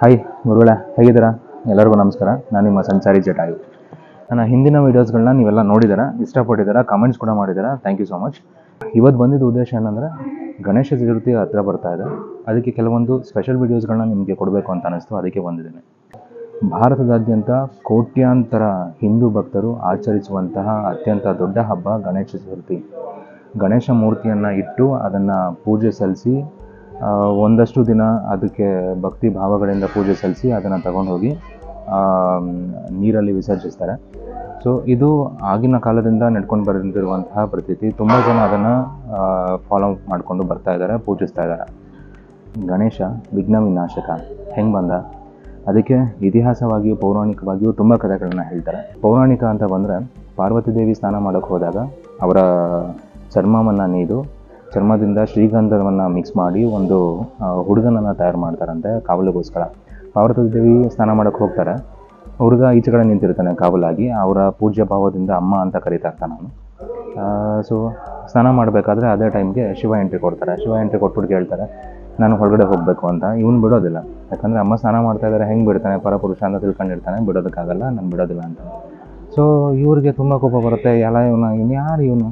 Hi ಗುರುಗಳೇ, ಹೇಗಿದ್ದೀರಾ? ಎಲ್ಲರಿಗೂ ನಮಸ್ಕಾರ. ನಾನು ನಿಮ್ಮ ಸಂಚಾರಿ ಜಟಾಯು. ನನ್ನ ಹಿಂದಿನ ವೀಡಿಯೋಸ್ಗಳನ್ನ ನೀವೆಲ್ಲ ನೋಡಿದ್ದೀರಾ, ಇಷ್ಟಪಟ್ಟಿದ್ದೀರಾ ಕಮೆಂಟ್ಸ್ ಕೂಡ ಮಾಡಿದ್ದೀರಾ? ಥ್ಯಾಂಕ್ ಯು ಸೊ ಮಚ್ ಇವತ್ತು ಬಂದಿದ್ದ ಉದ್ದೇಶ ಏನಂದರೆ, ಗಣೇಶ ಚತುರ್ಥಿ ಹತ್ರ ಬರ್ತಾ ಇದೆ. ಅದಕ್ಕೆ ಕೆಲವೊಂದು ಸ್ಪೆಷಲ್ ವೀಡಿಯೋಸ್ಗಳನ್ನ ನಿಮಗೆ ಕೊಡಬೇಕು ಅಂತ ಅನಿಸ್ತು, ಅದಕ್ಕೆ ಬಂದಿದ್ದೇನೆ. ಭಾರತದಾದ್ಯಂತ ಕೋಟ್ಯಾಂತರ ಹಿಂದೂ ಭಕ್ತರು ಆಚರಿಸುವಂತಹ ಅತ್ಯಂತ ದೊಡ್ಡ ಹಬ್ಬ ಗಣೇಶ ಚತುರ್ಥಿ. ಗಣೇಶ ಮೂರ್ತಿಯನ್ನು ಇಟ್ಟು ಅದನ್ನು ಪೂಜೆ ಸಲ್ಲಿಸಿ ಒಂದಷ್ಟು ದಿನ ಅದಕ್ಕೆ ಭಕ್ತಿ ಭಾವಗಳಿಂದ ಪೂಜೆ ಸಲ್ಲಿಸಿ ಅದನ್ನು ತಗೊಂಡು ಹೋಗಿ ನೀರಲ್ಲಿ ವಿಸರ್ಜಿಸ್ತಾರೆ. ಸೊ ಇದು ಆಗಿನ ಕಾಲದಿಂದ ನಡ್ಕೊಂಡು ಬರೆದಿರುವಂತಹ ಪ್ರತೀತಿ ತುಂಬ ಜನ ಅದನ್ನು ಫಾಲೋ ಮಾಡಿಕೊಂಡು ಬರ್ತಾ ಇದ್ದಾರೆ, ಪೂಜಿಸ್ತಾ ಇದ್ದಾರೆ. ಗಣೇಶ ವಿಘ್ನ ವಿನಾಶಕ ಹೆಂಗೆ ಬಂದ? ಅದಕ್ಕೆ ಇತಿಹಾಸವಾಗಿಯೂ ಪೌರಾಣಿಕವಾಗಿಯೂ ತುಂಬ ಕಥೆಗಳನ್ನು ಹೇಳ್ತಾರೆ. ಪೌರಾಣಿಕ ಅಂತ ಬಂದರೆ ಪಾರ್ವತಿ ದೇವಿ ಸ್ನಾನ ಮಾಡೋಕ್ಕೆ ಹೋದಾಗ ಅವರ ಚರ್ಮವನ್ನು ನೇಯ್ದು ಚರ್ಮದಿಂದ ಶ್ರೀಗಂಧವನ್ನು ಮಿಕ್ಸ್ ಮಾಡಿ ಒಂದು ಹುಡುಗನನ್ನು ತಯಾರು ಮಾಡ್ತಾರಂತೆ ಕಾವಲಿಗೋಸ್ಕರ. ಪಾರ್ವತಿ ದೇವಿ ಸ್ನಾನ ಮಾಡೋಕ್ಕೆ ಹೋಗ್ತಾರೆ. ಹುಡುಗ ಈಚೆ ಕಡೆ ನಿಂತಿರ್ತಾನೆ ಕಾವಲಾಗಿ. ಅವರ ಪೂಜ್ಯ ಭಾವದಿಂದ ಅಮ್ಮ ಅಂತ ಕರೀತಾ ಇರ್ತಾನೆ ಅವನು. ಸೊ ಸ್ನಾನ ಮಾಡಬೇಕಾದ್ರೆ ಅದೇ ಟೈಮ್ಗೆ ಶಿವ ಎಂಟ್ರಿ ಕೊಡ್ತಾರೆ. ಶಿವ ಎಂಟ್ರಿ ಕೊಟ್ಬಿಟ್ಟು ಕೇಳ್ತಾರೆ, ನಾನು ಹೊರಗಡೆ ಹೋಗಬೇಕು ಅಂತ. ಇವನು ಬಿಡೋದಿಲ್ಲ. ಯಾಕಂದರೆ ಅಮ್ಮ ಸ್ನಾನ ಮಾಡ್ತಾ ಇದ್ದಾರೆ ಹೆಂಗೆ ಬಿಡ್ತಾನೆ? ಪರಪುರುಷ ಅಂತ ತಿಳ್ಕೊಂಡಿರ್ತಾನೆ, ಬಿಡೋದಕ್ಕಾಗಲ್ಲ, ನಾನು ಬಿಡೋದಿಲ್ಲ ಅಂತ. ಸೊ ಇವ್ರಿಗೆ ತುಂಬ ಕೋಪ ಬರುತ್ತೆ. ಎಲ್ಲ ಇವನು? ಇವನು ಯಾರು ಇವನು?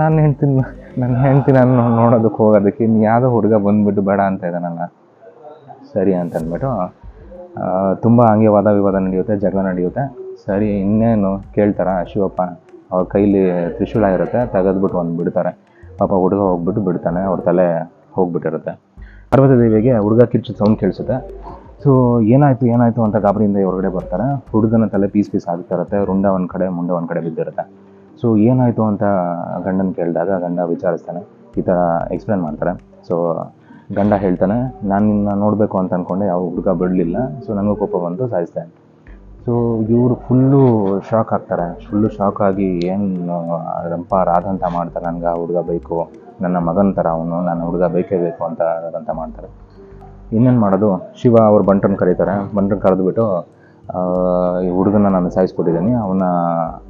ನಾನು ಹೆಂಡ್ತೀನಿ ನನ್ನ ಹೆಂಡತಿ ನಾನು ನೋಡೋದಕ್ಕೆ ಹೋಗೋದಕ್ಕೆ ಇನ್ನು ಯಾವುದೋ ಹುಡುಗ ಬಂದುಬಿಟ್ಟು ಬೇಡ ಅಂತ ಇದ್ದಾನಲ್ಲ ಸರಿ ಅಂತ ಅಂದ್ಬಿಟ್ಟು ತುಂಬ ಹಂಗೆ ವಾದ ವಿವಾದ ನಡೆಯುತ್ತೆ, ಜಗಳ ನಡೆಯುತ್ತೆ. ಸರಿ, ಇನ್ನೇನು ಕೇಳ್ತಾರ ಶಿವಪ್ಪ? ಅವ್ರ ಕೈಲಿ ತ್ರಿಶೂಲ ಇರುತ್ತೆ, ತೆಗೆದ್ಬಿಟ್ಟು ಒಂದು ಬಿಡ್ತಾರೆ. ಪಾಪ ಹುಡುಗ ಹೋಗ್ಬಿಟ್ಟು ಬಿಡ್ತಾನೆ, ಅವ್ರ ತಲೆ ಹೋಗ್ಬಿಟ್ಟಿರುತ್ತೆ. ಪಾರ್ವತಿ ದೇವಿಗೆ ಹುಡುಗ ಕಿರ್ಚಿ ಸೌಂಡ್ ಕೇಳಿಸುತ್ತೆ. ಸೊ ಏನಾಯಿತು ಏನಾಯಿತು ಅಂತ ಗಾಬರಿಯಿಂದ ಹೊರಗಡೆ ಬರ್ತಾರೆ. ಹುಡುಗನ ತಲೆ ಪೀಸ್ ಪೀಸ್ ಆಗ್ತಾ ಇರುತ್ತೆ, ರುಂಡ ಒಂದು ಕಡೆ ಮುಂಡೆ ಒಂದು ಕಡೆ ಬಿದ್ದಿರುತ್ತೆ. ಸೊ ಏನಾಯಿತು ಅಂತ ಗಂಡನ ಕೇಳಿದಾಗ ಗಂಡ ವಿಚಾರಿಸ್ತಾನೆ, ಈ ಥರ ಎಕ್ಸ್ಪ್ಲೇನ್ ಮಾಡ್ತಾರೆ. ಸೊ ಗಂಡ ಹೇಳ್ತಾನೆ, ನಾನು ನಿನ್ನ ನೋಡಬೇಕು ಅಂತ ಅಂದ್ಕೊಂಡೆ ಯಾವ ಹುಡುಗ ಬಿಡಲಿಲ್ಲ. ಸೊ ನನಗೂ ಕೋಪ ಬಂತು ಸಾಯಿಸ್ತಾನೆ ಸೊ ಇವರು ಫುಲ್ಲು ಶಾಕ್ ಆಗ್ತಾರೆ. ಫುಲ್ಲು ಶಾಕ್ ಆಗಿ ಏನು ರಂಪ ರಾಧಂತ ಮಾಡ್ತಾರೆ, ನನಗೆ ಆ ಹುಡುಗ ಬೇಕು. ನನ್ನ ಮಗನ ಥರ ಅವನು, ನನ್ನ ಹುಡುಗ ಬೇಕೇ ಬೇಕು ಅಂತ ಅಂತ ಮಾಡ್ತಾರೆ. ಇನ್ನೇನು ಮಾಡೋದು? ಶಿವ ಅವ್ರು ಬಂಟನ್ ಕರೀತಾರೆ. ಬಂಟನ್ ಕರೆದುಬಿಟ್ಟು ಈ ಹುಡುಗನ ನಾನು ಸಾಯಿಸ್ಕೊಟ್ಟಿದ್ದೀನಿ ಅವನ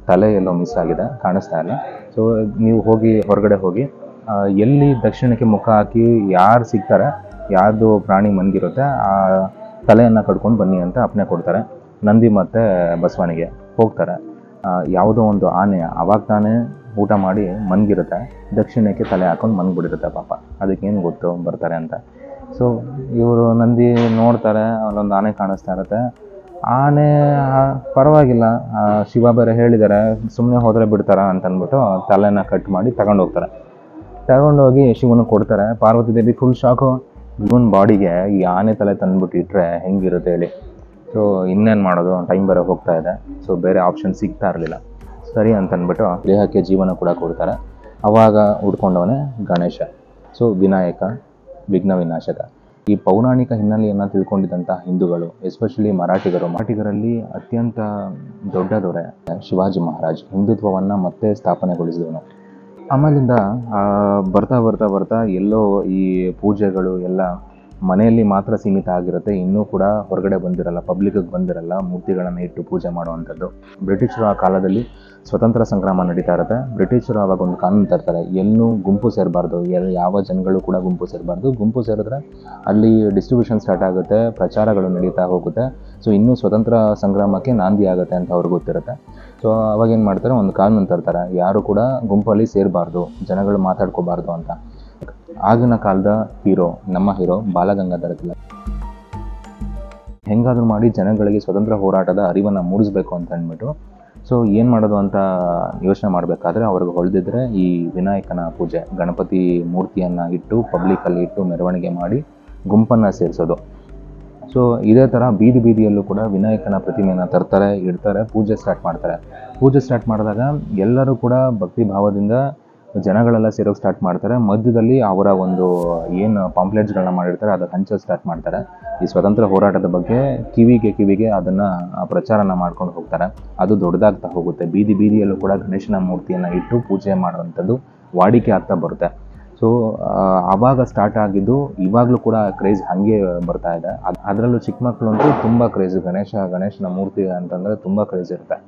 ತಲೆ ಎಲ್ಲೋ ಮಿಸ್ ಆಗಿದೆ, ಕಾಣಿಸ್ತಾ ಇಲ್ಲ. ಸೊ ನೀವು ಹೋಗಿ, ಹೊರಗಡೆ ಹೋಗಿ ಎಲ್ಲಿ ದಕ್ಷಿಣಕ್ಕೆ ಮುಖ ಹಾಕಿ ಯಾರು ಸಿಗ್ತಾರೆ, ಯಾರ್ದು ಪ್ರಾಣಿ ಮನ್ಗಿರುತ್ತೆ ಆ ತಲೆಯನ್ನು ಕಡ್ಕೊಂಡು ಬನ್ನಿ ಅಂತ ಅಪ್ಪಣೆ ಕೊಡ್ತಾರೆ. ನಂದಿ ಮತ್ತು ಬಸವನಿಗೆ ಹೋಗ್ತಾರೆ. ಯಾವುದೋ ಒಂದು ಆನೆ, ಅವಾಗ ತಾನೇ ಊಟ ಮಾಡಿ ಮನ್ಗಿರುತ್ತೆ ದಕ್ಷಿಣಕ್ಕೆ ತಲೆ ಹಾಕೊಂಡು ಮನ್ಗ್ಬಿಟ್ಟಿರುತ್ತೆ ಪಾಪ. ಅದಕ್ಕೇನು ಗೊತ್ತು, ಬರ್ತಾರೆ ಅಂತ. ಸೊ ಇವರು ನಂದಿ ನೋಡ್ತಾರೆ, ಅಲ್ಲೊಂದು ಆನೆ ಕಾಣಿಸ್ತಾ ಇರುತ್ತೆ. ಆನೆ ಪರವಾಗಿಲ್ಲ. ಶಿವ ಬೇರೆ ಹೇಳಿದ್ದಾರೆ ಸುಮ್ಮನೆ ಹೋದರೆ ಬಿಡ್ತಾರೆ ಅಂತ ಅಂದ್ಬಿಟ್ಟು ತಲೆನ ಕಟ್ ಮಾಡಿ ತಗೊಂಡು ಹೋಗ್ತಾರೆ. ತಗೊಂಡೋಗಿ ಶಿವನ ಕೊಡ್ತಾರೆ. ಪಾರ್ವತಿ ದೇವಿ ಫುಲ್ ಶಾಕು ಇವನ್ ಬಾಡಿಗೆ ಈ ಆನೆ ತಲೆ ತಂದ್ಬಿಟ್ಟು ಇಟ್ಟರೆ ಹೆಂಗಿರುತ್ತೆ ಹೇಳಿ. ಸೊ ಇನ್ನೇನು ಮಾಡೋದು? ಟೈಮ್ ಬೇರೆ ಹೋಗ್ತಾ ಇದೆ. ಸೊ ಬೇರೆ ಆಪ್ಷನ್ ಸಿಗ್ತಾ ಇರಲಿಲ್ಲ. ಸರಿ ಅಂತಂದ್ಬಿಟ್ಟು ದೇಹಕ್ಕೆ ಜೀವನ ಕೂಡ ಕೊಡ್ತಾರೆ. ಅವಾಗ ಹುಡ್ಕೊಂಡವನೇ ಗಣೇಶ. ಸೊ ವಿನಾಯಕ, ವಿಘ್ನ ವಿನಾಶಕ. ಈ ಪೌರಾಣಿಕ ಹಿನ್ನೆಲೆಯನ್ನು ತಿಳ್ಕೊಂಡಿದ್ದಂಥ ಹಿಂದೂಗಳು ಎಸ್ಪೆಷಲಿ ಮರಾಠಿಗರು. ಮರಾಠಿಗರಲ್ಲಿ ಅತ್ಯಂತ ದೊಡ್ಡ ದೊರೆ ಶಿವಾಜಿ ಮಹಾರಾಜ್. ಹಿಂದುತ್ವವನ್ನು ಮತ್ತೆ ಸ್ಥಾಪನೆಗೊಳಿಸಿದವನು. ಆಮೇಲಿಂದ ಬರ್ತಾ ಬರ್ತಾ ಬರ್ತಾ ಎಲ್ಲೋ ಈ ಪೂಜೆಗಳು ಎಲ್ಲ ಮನೆಯಲ್ಲಿ ಮಾತ್ರ ಸೀಮಿತ ಆಗಿರುತ್ತೆ, ಇನ್ನೂ ಕೂಡ ಹೊರಗಡೆ ಬಂದಿರಲ್ಲ ಪಬ್ಲಿಕ್ಗೆ ಬಂದಿರಲ್ಲ, ಮೂರ್ತಿಗಳನ್ನು ಇಟ್ಟು ಪೂಜೆ ಮಾಡುವಂಥದ್ದು. ಬ್ರಿಟಿಷರು ಆ ಕಾಲದಲ್ಲಿ ಸ್ವತಂತ್ರ ಸಂಗ್ರಾಮ ನಡೀತಾ ಇರುತ್ತೆ. ಬ್ರಿಟಿಷರು ಆವಾಗ ಒಂದು ಕಾನೂನು ತರ್ತಾರೆ, ಎಲ್ಲೂ ಗುಂಪು ಸೇರಬಾರ್ದು ಎಲ್ಲ ಯಾವ ಜನಗಳು ಕೂಡ ಗುಂಪು ಸೇರಬಾರ್ದು. ಗುಂಪು ಸೇರಿದ್ರೆ ಅಲ್ಲಿ ಡಿಸ್ಟ್ರಿಬ್ಯೂಷನ್ ಸ್ಟಾರ್ಟ್ ಆಗುತ್ತೆ, ಪ್ರಚಾರಗಳು ನಡೀತಾ ಹೋಗುತ್ತೆ. ಸೊ ಇನ್ನೂ ಸ್ವತಂತ್ರ ಸಂಗ್ರಾಮಕ್ಕೆ ನಾಂದಿ ಆಗುತ್ತೆ ಅಂತ ಅವ್ರಿಗೆ ಗೊತ್ತಿರುತ್ತೆ. ಸೊ ಅವಾಗ ಏನು ಮಾಡ್ತಾರೆ, ಒಂದು ಕಾನೂನು ತರ್ತಾರೆ, ಯಾರು ಕೂಡ ಗುಂಪಲ್ಲಿ ಸೇರಬಾರ್ದು, ಜನಗಳು ಮಾತಾಡ್ಕೋಬಾರ್ದು ಅಂತ. ಆಗಿನ ಕಾಲದ ಹೀರೋ, ನಮ್ಮ ಹೀರೋ ಬಾಲಗಂಗಾಧರ ತಿಲಕ್. ಹೆಂಗಾದರೂ ಮಾಡಿ ಜನಗಳಿಗೆ ಸ್ವತಂತ್ರ ಹೋರಾಟದ ಅರಿವನ್ನು ಮೂಡಿಸ್ಬೇಕು ಅಂತ ಅಂದ್ಬಿಟ್ಟು, ಸೊ ಏನು ಮಾಡೋದು ಅಂತ ಯೋಚನೆ ಮಾಡಬೇಕಾದ್ರೆ ಅವ್ರಿಗೆ ಹೊಳೆದಿದ್ರೆ ಈ ವಿನಾಯಕನ ಪೂಜೆ, ಗಣಪತಿ ಮೂರ್ತಿಯನ್ನು ಇಟ್ಟು ಪಬ್ಲಿಕಲ್ಲಿ ಇಟ್ಟು ಮೆರವಣಿಗೆ ಮಾಡಿ ಗುಂಪನ್ನು ಸೇರಿಸೋದು. ಸೊ ಇದೇ ಥರ ಬೀದಿ ಬೀದಿಯಲ್ಲೂ ಕೂಡ ವಿನಾಯಕನ ಪ್ರತಿಮೆಯನ್ನು ತರ್ತಾರೆ, ಇಡ್ತಾರೆ, ಪೂಜೆ ಸ್ಟಾರ್ಟ್ ಮಾಡ್ತಾರೆ. ಪೂಜೆ ಸ್ಟಾರ್ಟ್ ಮಾಡಿದಾಗ ಎಲ್ಲರೂ ಕೂಡ ಭಕ್ತಿ ಭಾವದಿಂದ ಜನಗಳೆಲ್ಲ ಸೇರೋಕೆ ಸ್ಟಾರ್ಟ್ ಮಾಡ್ತಾರೆ. ಮಧ್ಯದಲ್ಲಿ ಅವರ ಒಂದು ಏನು ಪಾಂಪ್ಲೆಟ್ಸ್ಗಳನ್ನ ಮಾಡಿರ್ತಾರೆ ಅದನ್ನು ಹಂಚೋದು ಸ್ಟಾರ್ಟ್ ಮಾಡ್ತಾರೆ. ಈ ಸ್ವತಂತ್ರ ಹೋರಾಟದ ಬಗ್ಗೆ ಕಿವಿಗೆ ಕಿವಿಗೆ ಅದನ್ನು ಪ್ರಚಾರನ ಮಾಡ್ಕೊಂಡು ಹೋಗ್ತಾರೆ. ಅದು ದೊಡ್ಡದಾಗ್ತಾ ಹೋಗುತ್ತೆ. ಬೀದಿ ಬೀದಿಯಲ್ಲೂ ಕೂಡ ಗಣೇಶನ ಮೂರ್ತಿಯನ್ನು ಇಟ್ಟು ಪೂಜೆ ಮಾಡುವಂಥದ್ದು ವಾಡಿಕೆ ಆಗ್ತಾ ಬರುತ್ತೆ. ಸೊ ಆವಾಗ ಸ್ಟಾರ್ಟ್ ಆಗಿದ್ದು ಇವಾಗಲೂ ಕೂಡ ಕ್ರೇಜ್ ಹಾಗೆ ಬರ್ತಾ ಇದೆ. ಅದ್- ಅದರಲ್ಲೂ ಚಿಕ್ಕ ಮಕ್ಕಳಂತೂ ತುಂಬ ಕ್ರೇಜ್ ಗಣೇಶ, ಗಣೇಶನ ಮೂರ್ತಿ ಅಂತಂದರೆ ತುಂಬ ಕ್ರೇಜ್ ಇರುತ್ತೆ.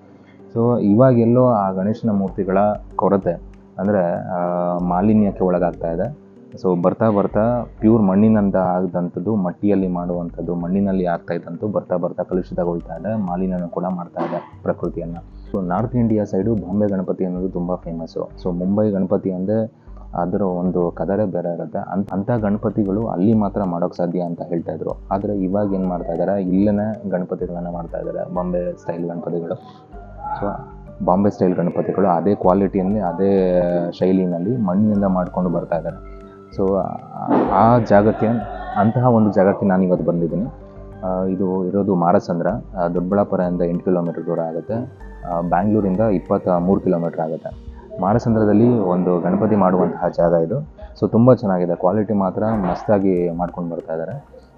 ಸೊ ಇವಾಗೆಲ್ಲೋ ಆ ಗಣೇಶನ ಮೂರ್ತಿಗಳ ಕೊರತೆ. ಅಂದರೆ ಮಾಲಿನ್ಯಕ್ಕೆ ಒಳಗಾಗ್ತಾ ಇದೆ. ಸೊ ಬರ್ತಾ ಬರ್ತಾ ಪ್ಯೂರ್ ಮಣ್ಣಿನಿಂದ ಆಗದಂಥದ್ದು, ಮಟ್ಟಿಯಲ್ಲಿ ಮಾಡುವಂಥದ್ದು, ಮಣ್ಣಿನಲ್ಲಿ ಆಗ್ತಾ ಇದ್ದಂಥದ್ದು ಬರ್ತಾ ಬರ್ತಾ ಕಲುಷಿತಗೊಳ್ತಾ ಇದೆ, ಮಾಲಿನ್ಯನೂ ಕೂಡ ಮಾಡ್ತಾ ಇದೆ ಪ್ರಕೃತಿಯನ್ನು. So north India side Bombay Ganapati ಅನ್ನೋದು ತುಂಬ ಫೇಮಸ್ಸು ಸೊ ಮುಂಬೈ ಗಣಪತಿ ಅಂದರೆ ಅದರ ಒಂದು ಕದರೇ ಬೇರೆ ಇರುತ್ತೆ. ಅಂತ ಅಂಥ ಗಣಪತಿಗಳು ಅಲ್ಲಿ ಮಾತ್ರ ಮಾಡೋಕ್ಕೆ ಸಾಧ್ಯ ಅಂತ ಹೇಳ್ತಾ ಇದ್ರು. ಆದರೆ ಇವಾಗ ಏನು ಮಾಡ್ತಾ ಇದ್ದಾರೆ ಇಲ್ಲೇ ಗಣಪತಿಗಳನ್ನು ಮಾಡ್ತಾ ಇದ್ದಾರೆ ಬಾಂಬೆ ಸ್ಟೈಲ್ ಗಣಪತಿಗಳು. ಸೊ ಬಾಂಬೆ ಸ್ಟೈಲ್ ಗಣಪತಿಗಳು ಅದೇ ಕ್ವಾಲಿಟಿಯಲ್ಲಿ, ಅದೇ ಶೈಲಿನಲ್ಲಿ ಮಣ್ಣಿನಿಂದ ಮಾಡಿಕೊಂಡು ಬರ್ತಾ ಇದ್ದಾರೆ. ಸೊ ಆ ಜಾಗಕ್ಕೆ, ಅಂತಹ ಒಂದು ಜಾಗಕ್ಕೆ ನಾನು ಇವತ್ತು ಬಂದಿದ್ದೀನಿ. ಇದು ಇರೋದು ಮಾರಸಂದ್ರ ದೊಡ್ಡಬಳ್ಳಾಪುರದಿಂದ ಎಂಟು ಕಿಲೋಮೀಟರ್ ದೂರ ಆಗುತ್ತೆ. ಬ್ಯಾಂಗ್ಳೂರಿಂದ ಇಪ್ಪತ್ತ ಮೂರು ಕಿಲೋಮೀಟರ್ ಆಗುತ್ತೆ. ಮಾರಸಂದ್ರದಲ್ಲಿ ಒಂದು ಗಣಪತಿ ಮಾಡುವಂತಹ ಜಾಗ ಇದು. ಸೊ ತುಂಬ ಚೆನ್ನಾಗಿದೆ. ಕ್ವಾಲಿಟಿ ಮಾತ್ರ ಮಸ್ತಾಗಿ ಮಾಡ್ಕೊಂಡು ಬರ್ತಾ ಇದ್ದಾರೆ.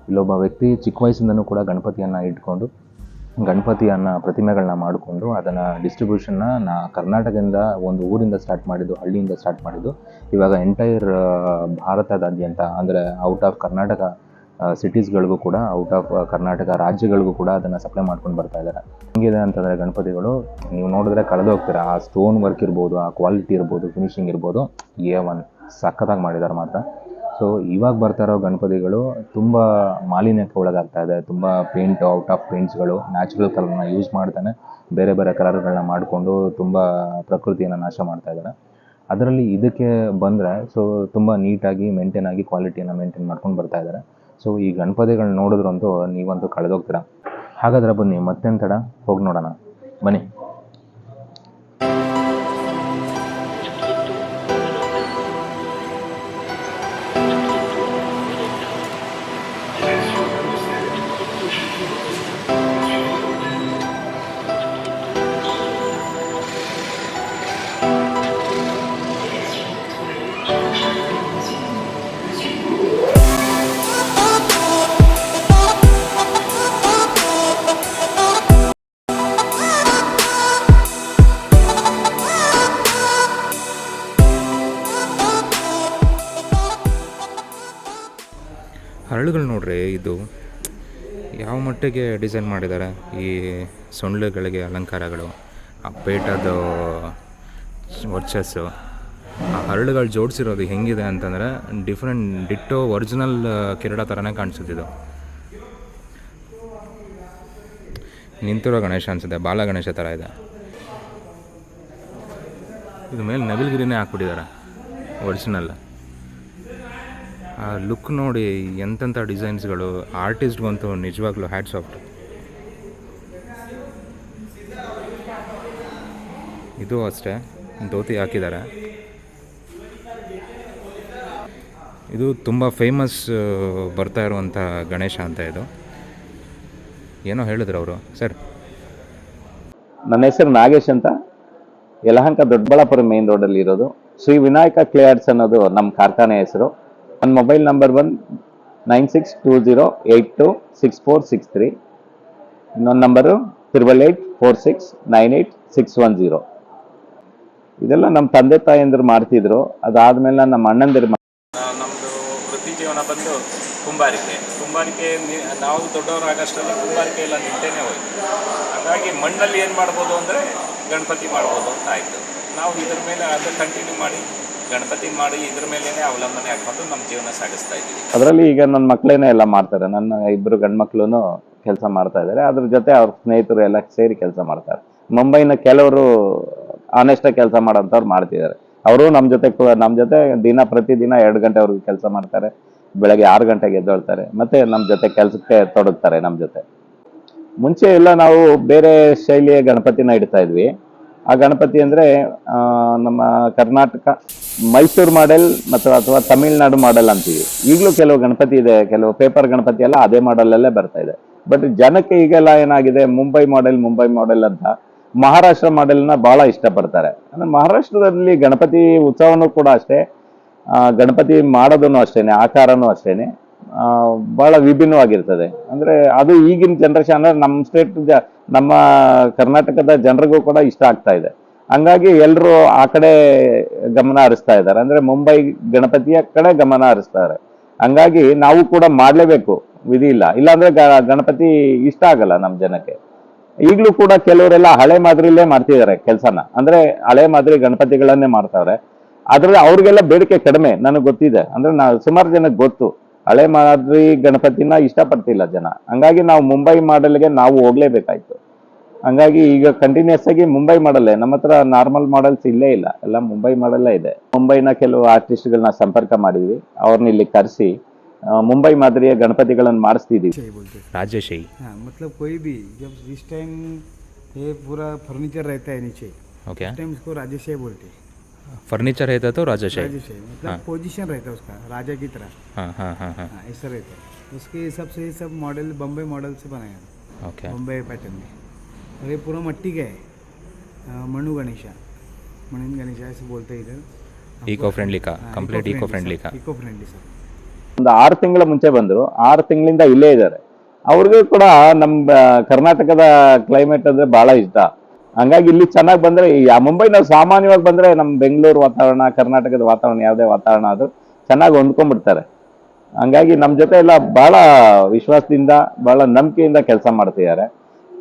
ಇಲ್ಲೊಬ್ಬ ವ್ಯಕ್ತಿ ಚಿಕ್ಕ ವಯಸ್ಸಿಂದನೂ ಕೂಡ ಗಣಪತಿಯನ್ನು ಇಟ್ಕೊಂಡು ಗಣಪತಿಯನ್ನು ಪ್ರತಿಮೆಗಳನ್ನ ಮಾಡಿಕೊಂಡು ಅದನ್ನು ಡಿಸ್ಟ್ರಿಬ್ಯೂಷನ್ನ ನಾ ಕರ್ನಾಟಕದಿಂದ ಒಂದು ಊರಿಂದ ಸ್ಟಾರ್ಟ್ ಮಾಡಿದ್ದು, ಹಳ್ಳಿಯಿಂದ ಸ್ಟಾರ್ಟ್ ಮಾಡಿದ್ದು. ಇವಾಗ ಎಂಟೈರ್ ಭಾರತದಾದ್ಯಂತ ಅಂದರೆ ಔಟ್ ಆಫ್ ಕರ್ನಾಟಕ ಸಿಟೀಸ್ಗಳಿಗೂ ಕೂಡ ಔಟ್ ಆಫ್ ಕರ್ನಾಟಕ ರಾಜ್ಯಗಳಿಗೂ ಕೂಡ ಅದನ್ನು ಸಪ್ಲೈ ಮಾಡ್ಕೊಂಡು ಬರ್ತಾ ಇದ್ದಾರೆ. ಹೆಂಗಿದೆ ಅಂತಂದರೆ ಗಣಪತಿಗಳು, ನೀವು ನೋಡಿದ್ರೆ ಕಳೆದು ಹೋಗ್ತೀರಾ. ಆ ಸ್ಟೋನ್ ವರ್ಕ್ ಇರ್ಬೋದು, ಆ ಕ್ವಾಲಿಟಿ ಇರ್ಬೋದು ಫಿನಿಶಿಂಗ್ ಇರ್ಬೋದು ಎ ಒನ್ ಸಖತ್ತಾಗಿ ಮಾಡಿದ್ದಾರೆ ಮಾತ್ರ. ಸೊ ಇವಾಗ ಬರ್ತಾ ಇರೋ ಗಣಪತಿಗಳು ತುಂಬ ಮಾಲಿನ್ಯಕ್ಕೆ ಒಳಗಾಗ್ತಾ ಇದೆ. ತುಂಬ ಪೇಂಟ್ ಔಟ್ ಆಫ್ ಪೇಂಟ್ಸ್ಗಳು ನ್ಯಾಚುರಲ್ ಕಲರ್ನ ಯೂಸ್ ಮಾಡ್ತಾನೆ. ಬೇರೆ ಬೇರೆ ಕಲರ್ಗಳನ್ನ ಮಾಡಿಕೊಂಡು ತುಂಬ ಪ್ರಕೃತಿಯನ್ನು ನಾಶ ಮಾಡ್ತಾ ಇದ್ದಾರೆ ಅದರಲ್ಲಿ ಇದಕ್ಕೆ ಬಂದರೆ ಸೊ ತುಂಬ ನೀಟಾಗಿ ಮೇಂಟೈನ್ ಆಗಿ ಕ್ವಾಲಿಟಿಯನ್ನು ಮೇಂಟೈನ್ ಮಾಡ್ಕೊಂಡು ಬರ್ತಾ ಇದ್ದಾರೆ. ಸೊ ಈ ಗಣಪತಿಗಳನ್ನ ನೋಡಿದ್ರಂತೂ ನೀವಂತೂ ಕಳೆದೋಗ್ತೀರ? ಹಾಗಾದ್ರೆ ಬನ್ನಿ ಮತ್ತೆಂತಡ ತಡ? ಹೋಗಿ ನೋಡೋಣ. ಬನ್ನಿ. ಹರಳುಗಳು ನೋಡ್ರಿ, ಇದು ಯಾವ ಮಟ್ಟಿಗೆ ಡಿಸೈನ್ ಮಾಡಿದ್ದಾರೆ ಈ ಸೊಂಡ್ಲುಗಳಿಗೆ ಅಲಂಕಾರಗಳು, ಆ ಪೇಟದ ವರ್ಚಸ್ಸು, ಆ ಹರಳುಗಳು ಜೋಡಿಸಿರೋದು ಹೆಂಗಿದೆ ಅಂತಂದರೆ ಡಿಫ್ರೆಂಟ್ ಡಿಟ್ಟೋ ಒರಿಜಿನಲ್ ಕಿರಡ ಥರನೇ ಕಾಣಿಸುತ್ತಿದ್ದು ನಿಂತಿರೋ ಗಣೇಶ ಅನಿಸುತ್ತೆ, ಬಾಲ ಗಣೇಶ ಥರ ಇದೆ. ಇದು ಮೇಲೆ ನವಿಲ್ಗಿರಿನೇ ಹಾಕ್ಬಿಟ್ಟಿದ್ದಾರೆ ಒರಿಜಿನಲ್ ಆ ಲುಕ್ ನೋಡಿ ಎಂತೆಂಥ ಡಿಸೈನ್ಸ್ಗಳು ಆರ್ಟಿಸ್ಟ್ಗಂತೂ ನಿಜವಾಗ್ಲೂ ಹ್ಯಾಟ್ಸ್ ಸಾಫ್ಟ್ ಇದು ಅಷ್ಟೇ. ಧೋತಿ ಹಾಕಿದ್ದಾರೆ. ಇದು ತುಂಬ ಫೇಮಸ್ ಬರ್ತಾ ಇರುವಂಥ ಗಣೇಶ ಅಂತ ಇದು. ಏನೋ ಹೇಳಿದ್ರು ಅವರು. ಸರ್. ನನ್ನ ಹೆಸರು ನಾಗೇಶ್ ಅಂತ. ಯಲಹಂಕ ದೊಡ್ಡಬಳ್ಳಾಪುರ ಮೇನ್ ರೋಡಲ್ಲಿ ಇರೋದು. ಶ್ರೀ ವಿನಾಯಕ ಕ್ಲಿಯರ್ಸ್ ಅನ್ನೋದು ನಮ್ಮ ಕಾರ್ಖಾನೆ ಹೆಸರು. ನನ್ನ ಮೊಬೈಲ್ ನಂಬರ್ ಬಂದು nine six two zero eight two six four six three. ಇನ್ನೊಂದು number triple eight four six nine eight six one zero. ಇದೆಲ್ಲ ನಮ್ಮ ತಂದೆ ತಾಯಂದ್ರು ಮಾಡ್ತಿದ್ರು. ಅದಾದ್ಮೇಲೆ ನಮ್ಮ ಅಣ್ಣಂದಿರು ನಮ್ಮದು ವೃತ್ತಿ ಜೀವನ ಬಂದು ಕುಂಬಾರಿಕೆ. ಕುಂಬಾರಿಕೆ ನಾವು ನಾವು ದೊಡ್ಡವರಾಗಷ್ಟೆಲ್ಲ ಕುಂಬಾರಿಕೆ ಎಲ್ಲ ನಿಂತೇನೆ ಹೋಯ್ತು. ಹಾಗಾಗಿ ಮಣ್ಣಲ್ಲಿ ಏನು ಮಾಡ್ಬೋದು ಅಂದರೆ ಗಣಪತಿ ಮಾಡ್ಬೋದು ಅಂತ ಆಯಿತು. ನಾವು ಇದ್ರ ಮೇಲೆ ಅದು ಕಂಟಿನ್ಯೂ ಮಾಡಿ ಗಣಪತಿ ಮಾಡಿ ಇದ್ರ ಮೇಲೇನೆ ಅವಲಂಬನೆ ಹಾಕೊಂಡು ನಮ್ಮ ಜೀವನ ಸಾಗಿಸ್ತಾ ಇದ್ದೀವಿ. ಅದರಲ್ಲಿ ಈಗ ನನ್ನ ಮಕ್ಕಳೇನೆ ಎಲ್ಲ ಮಾಡ್ತಾರೆ. ನನ್ನ ಇಬ್ಬರು ಗಂಡ್ಮಕ್ಳು ಕೆಲಸ ಮಾಡ್ತಾ ಇದ್ದಾರೆ ಅದ್ರ ಜೊತೆ ಅವ್ರ ಸ್ನೇಹಿತರು ಎಲ್ಲ ಸೇರಿ ಕೆಲಸ ಮಾಡ್ತಾರೆ. ಮುಂಬೈನ ಕೆಲವರು ಆನೆಸ್ಟಾಗಿ ಕೆಲಸ ಮಾಡೋಂಥವ್ರು ಮಾಡ್ತಿದ್ದಾರೆ ಅವರು ನಮ್ಮ ಜೊತೆ ನಮ್ಮ ಜೊತೆ ದಿನ ಪ್ರತಿದಿನ ಎರಡು ಗಂಟೆವರೆಗೂ ಕೆಲಸ ಮಾಡ್ತಾರೆ. ಬೆಳಗ್ಗೆ ಆರು ಗಂಟೆಗೆ ಎದ್ದೇಳ್ತಾರೆ. ಮತ್ತೆ ನಮ್ಮ ಜೊತೆ ಕೆಲಸಕ್ಕೆ ತೊಡಗ್ತಾರೆ ನಮ್ಮ ಜೊತೆ. ಮುಂಚೆ ಎಲ್ಲ ನಾವು ಬೇರೆ ಶೈಲಿಯ ಗಣಪತಿನ ಇಡ್ತಾ ಇದ್ವಿ. ಆ ಗಣಪತಿ ಅಂದರೆ ನಮ್ಮ ಕರ್ನಾಟಕ ಮೈಸೂರು ಮಾಡೆಲ್ ಮತ್ತು ಅಥವಾ ತಮಿಳ್ನಾಡು ಮಾಡೆಲ್ ಅಂತೀವಿ. ಈಗಲೂ ಕೆಲವು ಗಣಪತಿ ಇದೆ, ಕೆಲವು ಪೇಪರ್ ಗಣಪತಿ ಎಲ್ಲ ಅದೇ ಮಾಡೆಲಲ್ಲೇ ಬರ್ತಾ ಇದೆ. ಬಟ್ ಜನಕ್ಕೆ ಈಗೆಲ್ಲ ಏನಾಗಿದೆ, ಮುಂಬೈ ಮಾಡೆಲ್ ಮುಂಬೈ ಮಾಡೆಲ್ ಅಂತ ಮಹಾರಾಷ್ಟ್ರ ಮಾಡೆಲ್ನ ಬಹಳ ಇಷ್ಟಪಡ್ತಾರೆ. ಅಂದರೆ ಮಹಾರಾಷ್ಟ್ರದಲ್ಲಿ ಗಣಪತಿ ಉತ್ಸವನೂ ಕೂಡ ಅಷ್ಟೇ ಗಣಪತಿ ಮಾಡೋದನ್ನು ಅಷ್ಟೇ ಆಕಾರನೂ ಅಷ್ಟೇನೆ ಭಾಳ ವಿಭಿನ್ನವಾಗಿರ್ತದೆ. ಅಂದರೆ ಅದು ಈಗಿನ ಜನರೇಷನ್ ಅಂದರೆ ನಮ್ಮ ಸ್ಟೇಟ್ ನಮ್ಮ ಕರ್ನಾಟಕದ ಜನರಿಗೂ ಕೂಡ ಇಷ್ಟ ಆಗ್ತಾ ಇದೆ. ಹಂಗಾಗಿ ಎಲ್ಲರೂ ಆ ಕಡೆ ಗಮನ ಹರಿಸ್ತಾ ಇದ್ದಾರೆ. ಅಂದ್ರೆ ಮುಂಬೈ ಗಣಪತಿಯ ಕಡೆ ಗಮನ ಹರಿಸ್ತಾರೆ. ಹಂಗಾಗಿ ನಾವು ಕೂಡ ಮಾಡಲೇಬೇಕು. ವಿಧಿ ಇಲ್ಲ. ಇಲ್ಲಾಂದ್ರೆ ಗಣಪತಿ ಇಷ್ಟ ಆಗಲ್ಲ ನಮ್ಮ ಜನಕ್ಕೆ. ಈಗಲೂ ಕೂಡ ಕೆಲವರೆಲ್ಲ ಹಳೆ ಮಾದರಿಲೇ ಮಾಡ್ತಿದ್ದಾರೆ ಕೆಲಸನ. ಅಂದ್ರೆ ಹಳೆ ಮಾದರಿ ಗಣಪತಿಗಳನ್ನೇ ಮಾಡ್ತಾರೆ ಅದ್ರಲ್ಲಿ ಅವ್ರಿಗೆಲ್ಲ ಬೇಡಿಕೆ ಕಡಿಮೆ. ನನಗೆ ಗೊತ್ತಿದೆ. ಅಂದ್ರೆ ನಾ, ಸುಮಾರು ಜನಕ್ಕೆ ಗೊತ್ತು. ಹಳೆ ಮಾದರಿ ಗಣಪತಿನ ಇಷ್ಟಪಡ್ತಿಲ್ಲ ಜನ ಹಂಗಾಗಿ ನಾವು ಮುಂಬೈ ಮಾಡೆಲ್ಗೆ ನಾವು ಹೋಗ್ಲೇಬೇಕಾಯ್ತು ಹಂಗಾಗಿ ಈಗ ಕಂಟಿನ್ಯೂಸ್ ಆಗಿ ಮುಂಬೈ ಮಾಡಲ್ಲೇ ನಮ್ಮ ಹತ್ರ ನಾರ್ಮಲ್ ಮಾಡೆಲ್ಸ್ ಇಲ್ಲೇ ಇಲ್ಲ ಎಲ್ಲ ಮುಂಬೈ ಮಾಡೆಲ್ಲೇ ಇದೆ ಮುಂಬೈನ ಕೆಲವು ಆರ್ಟಿಸ್ಟ್ಗಳನ್ನ ಸಂಪರ್ಕ ಮಾಡಿದ್ವಿ ಅವ್ರನ್ನ ಇಲ್ಲಿ ಕರೆಸಿ ಮುಂಬೈ ಮಾದರಿಯ ಗಣಪತಿಗಳನ್ನು ಮಾಡಿಸ್ತಿದೀವಿ चाहिए बोलते हैं ರಾಜಶಾಹಿ हाँ मतलब कोई भी जब जिस टाइम ये पूरा फर्नीचर रहता है नीचे ओके उस टाइम उसको राजेशाही बोलते हैं फर्नीचर रहता तो राजशाही राजेशाही मतलब हाँ। पोजीशन रहता है उसका राजा की तरह हाँ हाँ हाँ हाँ हाँ ऐसा रहता है उसके हिसाब से ये सब मॉडल बम्बई मॉडल से बनाया ओके बम्बई पैटर्न में और ये पूरा मट्टी का है अ, मनु गणेशा मनु गणेशा ऐसे बोलते हैं इधर Eco friendly का, complete eco friendly का। इको फ्रेंडली सर ಒಂದು ಆರು ತಿಂಗಳ ಮುಂಚೆ ಬಂದರು ಆರು ತಿಂಗಳಿಂದ ಇಲ್ಲೇ ಇದ್ದಾರೆ ಅವ್ರಿಗೂ ಕೂಡ ನಮ್ಮ ಕರ್ನಾಟಕದ ಕ್ಲೈಮೇಟ್ ಅಂದ್ರೆ ಬಹಳ ಇಷ್ಟ ಹಂಗಾಗಿ ಇಲ್ಲಿ ಚೆನ್ನಾಗಿ ಬಂದ್ರೆ ಈ ನಾವು ಸಾಮಾನ್ಯವಾಗಿ ಬಂದ್ರೆ ನಮ್ಮ ಬೆಂಗಳೂರು ವಾತಾವರಣ, ಕರ್ನಾಟಕದ ವಾತಾವರಣ ಯಾವುದೇ ವಾತಾವರಣ ಅದು ಚೆನ್ನಾಗಿ ಹೊಂದ್ಕೊಂಡ್ಬಿಡ್ತಾರೆ. ಹಂಗಾಗಿ ನಮ್ಮ ಜೊತೆ ಎಲ್ಲ ಬಹಳ ವಿಶ್ವಾಸದಿಂದ, ಬಹಳ ನಂಬಿಕೆಯಿಂದ ಕೆಲಸ ಮಾಡ್ತಿದ್ದಾರೆ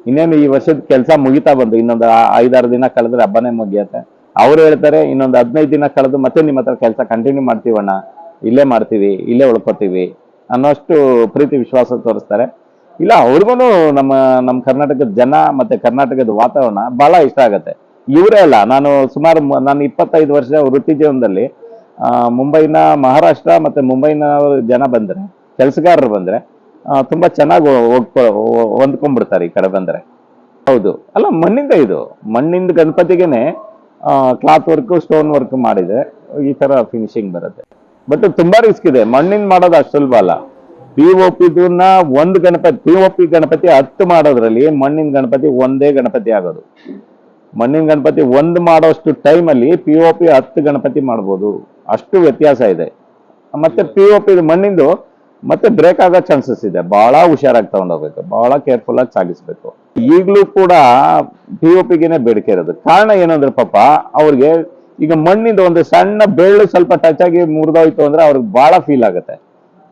ಇನ್ನೇನು ಈ ವರ್ಷದ ಕೆಲಸ ಮುಗಿತಾ ಬಂದು, ಇನ್ನೊಂದು ಐದಾರು ದಿನ ಕಳೆದ್ರೆ ಹಬ್ಬನೇ ಮುಗಿಯತ್ತೆ. ಅವ್ರು ಹೇಳ್ತಾರೆ, ಇನ್ನೊಂದು ಹದಿನೈದು ದಿನ ಕಳೆದು ಮತ್ತೆ ನಿಮ್ಮ ಹತ್ರ ಕೆಲಸ ಕಂಟಿನ್ಯೂ ಮಾಡ್ತೀವಣ್ಣ. ಇಲ್ಲೇ ಮಾಡ್ತೀವಿ, ಇಲ್ಲೇ ಉಳ್ಕೊತೀವಿ ಅನ್ನೋಷ್ಟು ಪ್ರೀತಿ, ವಿಶ್ವಾಸ ತೋರಿಸ್ತಾರೆ. ಇಲ್ಲ ಅವ್ರಿಗೂ ನಮ್ಮ ನಮ್ಮ ಕರ್ನಾಟಕದ ಜನ ಮತ್ತೆ ಕರ್ನಾಟಕದ ವಾತಾವರಣ ಬಹಳ ಇಷ್ಟ ಆಗತ್ತೆ. ಇವರೇ ಅಲ್ಲ, ನಾನು ಸುಮಾರು ನಾನು ಇಪ್ಪತ್ತೈದು ವರ್ಷ ವೃತ್ತಿ ಜೀವನದಲ್ಲಿ ಮುಂಬೈನ ಮಹಾರಾಷ್ಟ್ರ ಮತ್ತೆ ಮುಂಬೈನ ಜನ ಬಂದ್ರೆ, ಕೆಲಸಗಾರರು ಬಂದ್ರೆ ತುಂಬಾ ಚೆನ್ನಾಗಿ ಹೋಗ್ಕೊ ಹೊಂದ್ಕೊಂಡ್ಬಿಡ್ತಾರೆ ಈ ಕಡೆ ಬಂದ್ರೆ. ಹೌದು. ಅಲ್ಲ, ಮಣ್ಣಿಂದ ಇದು. ಮಣ್ಣಿಂದ ಗಣಪತಿಗೆನೆ ಕ್ಲಾತ್ ವರ್ಕ್ ಸ್ಟೋನ್ ವರ್ಕ್ ಮಾಡಿದೆ. ಈ ತರ ಫಿನಿಶಿಂಗ್ ಬರುತ್ತೆ. ಬಟ್ ತುಂಬಾ ರಿಸ್ಕ್ ಇದೆ. ಮಣ್ಣಿಂದ ಮಾಡೋದು ಅಷ್ಟು ಸುಲಭ ಅಲ್ಲ. ಪಿ ಒ ಪಿದನ್ನ ಒಂದು Ganapati P O P Ganapati ಹತ್ತು ಮಾಡೋದ್ರಲ್ಲಿ ಮಣ್ಣಿನ ಗಣಪತಿ ಒಂದೇ ಗಣಪತಿ ಆಗೋದು. ಮಣ್ಣಿನ ಗಣಪತಿ ಒಂದು ಮಾಡೋಷ್ಟು ಟೈಮಲ್ಲಿ ಪಿ ಒ ಪಿ ಹತ್ತು ಗಣಪತಿ ಮಾಡ್ಬೋದು. ಅಷ್ಟು ವ್ಯತ್ಯಾಸ ಇದೆ. ಮತ್ತೆ ಪಿ ಒ ಪಿ ಮಣ್ಣಿಂದು ಮತ್ತೆ ಬ್ರೇಕ್ ಆಗೋ ಚಾನ್ಸಸ್ ಇದೆ. ಬಹಳ ಹುಷಾರಾಗಿ ತಗೊಂಡೋಗ್ಬೇಕು. ಬಹಳ ಕೇರ್ಫುಲ್ ಆಗಿ ಸಾಗಿಸ್ಬೇಕು. ಈಗಲೂ ಕೂಡ ಪಿ ಒ ಪಿಗೆನೆ ಬೇಡಿಕೆ ಇರೋದು. ಕಾರಣ ಏನಂದ್ರೆ ಪಾಪ, ಅವ್ರಿಗೆ ಈಗ ಮಣ್ಣಿಂದ ಒಂದು ಸಣ್ಣ ಬೆಳ್ಳು ಸ್ವಲ್ಪ ಟಚ್ ಆಗಿ ಮುರಿದೋಯ್ತು ಅಂದ್ರೆ ಅವ್ರಿಗೆ ಬಹಳ ಫೀಲ್ ಆಗುತ್ತೆ.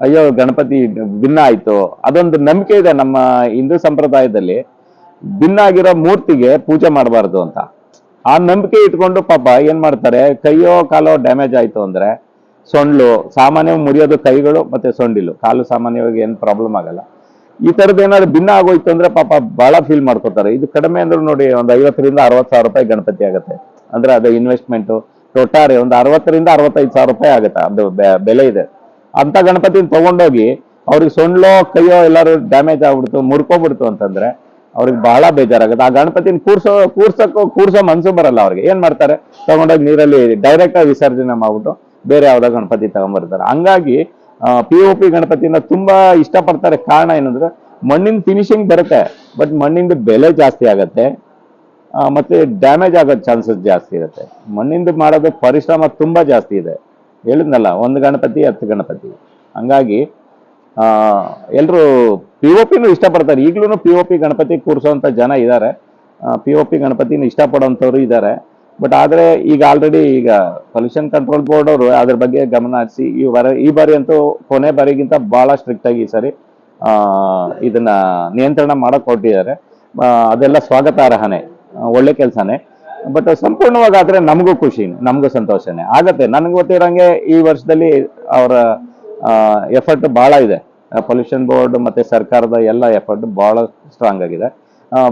ಅಯ್ಯೋ, ಗಣಪತಿ ಭಿನ್ನ ಆಯ್ತು. ಅದೊಂದು ನಂಬಿಕೆ ಇದೆ ನಮ್ಮ ಹಿಂದೂ ಸಂಪ್ರದಾಯದಲ್ಲಿ. ಭಿನ್ನ ಆಗಿರೋ ಮೂರ್ತಿಗೆ ಪೂಜೆ ಮಾಡಬಾರ್ದು ಅಂತ. ಆ ನಂಬಿಕೆ ಇಟ್ಕೊಂಡು ಪಾಪ ಏನ್ ಮಾಡ್ತಾರೆ? ಕೈಯೋ, ಕಾಲೋ ಡ್ಯಾಮೇಜ್ ಆಯ್ತು ಅಂದ್ರೆ ಸೊಂಡ್ಲು, ಸಾಮಾನ್ಯವಾಗಿ ಮುರಿಯೋದು ಕೈಗಳು ಮತ್ತೆ ಸೊಂಡಿಲು. ಕಾಲು ಸಾಮಾನ್ಯವಾಗಿ ಏನು ಪ್ರಾಬ್ಲಮ್ ಆಗಲ್ಲ. ಈ ತರದ್ ಏನಾದ್ರು ಭಿನ್ನ ಆಗೋಯ್ತು ಅಂದ್ರೆ ಪಾಪ ಬಹಳ ಫೀಲ್ ಮಾಡ್ಕೋತಾರೆ. ಇದು ಕಡಿಮೆ ಅಂದ್ರೆ ನೋಡಿ ಒಂದು ಐವತ್ತರಿಂದ ಅರವತ್ತು ಸಾವಿರ ರೂಪಾಯಿ ಗಣಪತಿ ಆಗುತ್ತೆ. ಅಂದ್ರೆ ಅದು ಇನ್ವೆಸ್ಟ್ಮೆಂಟ್ ಒಟ್ಟಾರೆ ಒಂದು ಅರವತ್ತರಿಂದ ಅರವತ್ತೈದು ಸಾವಿರ ರೂಪಾಯಿ ಆಗುತ್ತೆ. ಅದು ಬೆಲೆ ಇದೆ. ಅಂತ ಗಣಪತಿನ ತಗೊಂಡೋಗಿ ಅವ್ರಿಗೆ ಸೊಂಡ್ಲೋ ಕೈಯೋ ಎಲ್ಲರೂ ಡ್ಯಾಮೇಜ್ ಆಗ್ಬಿಡ್ತು, ಮುರ್ಕೊಬಿಡ್ತು ಅಂತಂದ್ರೆ ಅವ್ರಿಗೆ ಬಹಳ ಬೇಜಾರಾಗುತ್ತೆ. ಆ ಗಣಪತಿನ ಕೂರ್ಸೋ, ಕೂರ್ಸಕ್ಕೂ, ಕೂರ್ಸೋ ಮನ್ಸು ಬರಲ್ಲ ಅವ್ರಿಗೆ. ಏನ್ ಮಾಡ್ತಾರೆ? ತಗೊಂಡೋಗಿ ನೀರಲ್ಲಿ ಡೈರೆಕ್ಟ್ ಆಗಿ ವಿಸರ್ಜನೆ ಮಾಡ್ಬಿಟ್ಟು ಬೇರೆ ಯಾವ್ದೋ ಗಣಪತಿ ತಗೊಂಡ್ಬರ್ತಾರೆ ಹಂಗಾಗಿ ಪಿ ಒ ಪಿ ಗಣಪತಿನ ತುಂಬಾ ಇಷ್ಟಪಡ್ತಾರೆ. ಕಾರಣ ಏನಂದ್ರೆ ಮಣ್ಣಿನ ಫಿನಿಶಿಂಗ್ ಬರುತ್ತೆ ಬಟ್ ಮಣ್ಣಿಂದ ಬೆಲೆ ಜಾಸ್ತಿ ಆಗತ್ತೆ ಮತ್ತೆ ಡ್ಯಾಮೇಜ್ ಆಗೋ ಚಾನ್ಸಸ್ ಜಾಸ್ತಿ ಇರುತ್ತೆ. ಮಣ್ಣಿಂದ ಮಾಡೋದು ಪರಿಶ್ರಮ ತುಂಬಾ ಜಾಸ್ತಿ ಇದೆ. ಹೇಳಿದ್ನಲ್ಲ, ಒಂದು ಗಣಪತಿ, ಹತ್ತು ಗಣಪತಿ. ಹಂಗಾಗಿ ಎಲ್ಲರೂ ಪಿ ಒ ಪಿನೂ ಇಷ್ಟಪಡ್ತಾರೆ. ಈಗಲೂ ಪಿ ಒ ಪಿ ಗಣಪತಿ ಕೂರಿಸೋವಂಥ ಜನ ಇದ್ದಾರೆ ಪಿ ಒ ಪಿ ಗಣಪತಿನ ಇಷ್ಟಪಡೋಂಥವ್ರು ಇದ್ದಾರೆ ಬಟ್ ಆದರೆ, ಈಗ ಆಲ್ರೆಡಿ ಈಗ ಪೊಲ್ಯೂಷನ್ ಕಂಟ್ರೋಲ್ ಬೋರ್ಡ್ ಅವರು ಅದ್ರ ಬಗ್ಗೆ ಗಮನ ಹರಿಸಿ, ಈ ಬಾರಿ ಈ ಬಾರಿ ಅಂತೂ ಕೊನೆ ಬಾರಿಗಿಂತ ಬಹಳ ಸ್ಟ್ರಿಕ್ಟ್ ಆಗಿ ಈ ಸರಿ ಇದನ್ನ ನಿಯಂತ್ರಣ ಮಾಡಕ್ ಹೊರಟಿದ್ದಾರೆ. ಅದೆಲ್ಲ ಸ್ವಾಗತಾರ್ಹನೇ ಒಳ್ಳೆ ಕೆಲಸನೇ. ಬಟ್ ಸಂಪೂರ್ಣವಾಗಿ ಆದ್ರೆ ನಮಗೂ ಖುಷಿ, ನಮಗೂ ಸಂತೋಷನೇ. ಆಗತ್ತೆ, ನನಗೆ ಗೊತ್ತಿರೋಂಗೆ ಈ ವರ್ಷದಲ್ಲಿ ಅವರ ಎಫರ್ಟ್ ಬಹಳ ಇದೆ. ಪೊಲ್ಯೂಷನ್ ಬೋರ್ಡ್ ಮತ್ತೆ ಸರ್ಕಾರದ ಎಲ್ಲ ಎಫರ್ಟ್ ಬಹಳ ಸ್ಟ್ರಾಂಗ್ ಆಗಿದೆ.